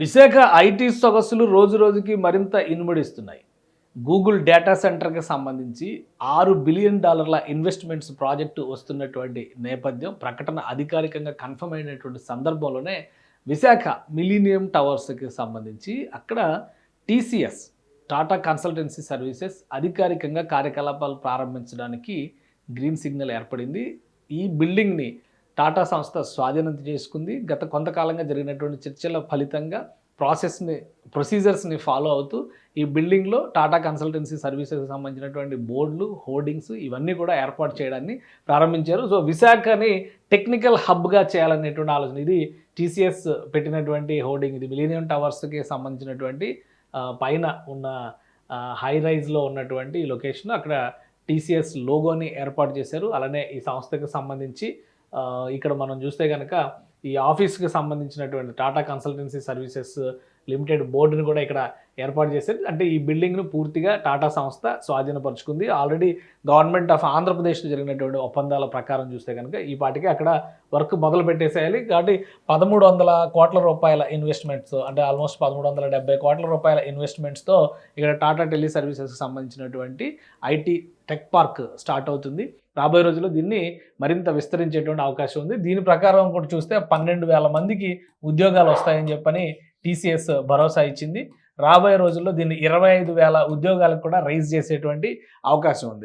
Visakha IT సొగసులు రోజు రోజుకి మరింత ఇనుమడిస్తున్నాయి. గూగుల్ డేటా సెంటర్కి సంబంధించి ఆరు బిలియన్ డాలర్ల ఇన్వెస్ట్మెంట్స్ ప్రాజెక్టు వస్తున్నటువంటి నేపథ్యం ప్రకటన అధికారికంగా కన్ఫర్మ్ అయినటువంటి సందర్భంలోనే విశాఖ మిలీనియం టవర్స్కి సంబంధించి అక్కడ టీసీఎస్ టాటా కన్సల్టెన్సీ సర్వీసెస్ అధికారికంగా కార్యకలాపాలు ప్రారంభించడానికి గ్రీన్ సిగ్నల్ ఏర్పడింది. ఈ బిల్డింగ్ని టాటా సంస్థ స్వాధీనం చేసుకుంది. గత కొంతకాలంగా జరిగినటువంటి చర్చల ఫలితంగా ప్రాసెస్ని ప్రొసీజర్స్ని ఫాలో అవుతూ ఈ బిల్డింగ్లో టాటా కన్సల్టెన్సీ సర్వీసెస్కి సంబంధించినటువంటి బోర్డులు హోర్డింగ్స్ ఇవన్నీ కూడా ఏర్పాటు చేయడాన్ని ప్రారంభించారు. సో విశాఖని టెక్నికల్ హబ్గా చేయాలనేటువంటి ఆలోచన. ఇది టీసీఎస్ పెట్టినటువంటి హోర్డింగ్. ఇది మిలీనియం టవర్స్కి సంబంధించినటువంటి పైన ఉన్న హై రైజ్లో ఉన్నటువంటి లొకేషన్ అక్కడ టీసీఎస్ లోగోని ఏర్పాటు చేశారు. అలానే ఈ సంస్థకి సంబంధించి ఇక్కడ మనం చూస్తే కనుక ఈ ఆఫీస్కి సంబంధించినటువంటి టాటా కన్సల్టెన్సీ సర్వీసెస్ లిమిటెడ్ బోర్డుని కూడా ఇక్కడ ఏర్పాటు చేశారు. అంటే ఈ బిల్డింగ్ను పూర్తిగా టాటా సంస్థ స్వాధీనపరుచుకుంది. ఆల్రెడీ గవర్నమెంట్ ఆఫ్ ఆంధ్రప్రదేశ్లో జరిగినటువంటి ఒప్పందాల ప్రకారం చూస్తే కనుక ఈ పాటికి అక్కడ వర్క్ మొదలు పెట్టేసేయాలి. కాబట్టి పదమూడు వందల కోట్ల రూపాయల ఇన్వెస్ట్మెంట్స్ అంటే ఆల్మోస్ట్ పదమూడు వందల డెబ్బై కోట్ల రూపాయల ఇన్వెస్ట్మెంట్స్తో ఇక్కడ టాటా టెలి సర్వీసెస్కి సంబంధించినటువంటి ఐటీ టెక్ పార్క్ స్టార్ట్ అవుతుంది. రాబోయే రోజుల్లో దీన్ని మరింత విస్తరించేటువంటి అవకాశం ఉంది. దీని ప్రకారం కూడా చూస్తే పన్నెండు వేల మందికి ఉద్యోగాలు వస్తాయని చెప్పని టీసీఎస్ భరోసా ఇచ్చింది. రాబోయే రోజుల్లో దీన్ని ఇరవై ఐదు వేల ఉద్యోగాలకు కూడా రైజ్ చేసేటువంటి అవకాశం ఉంది.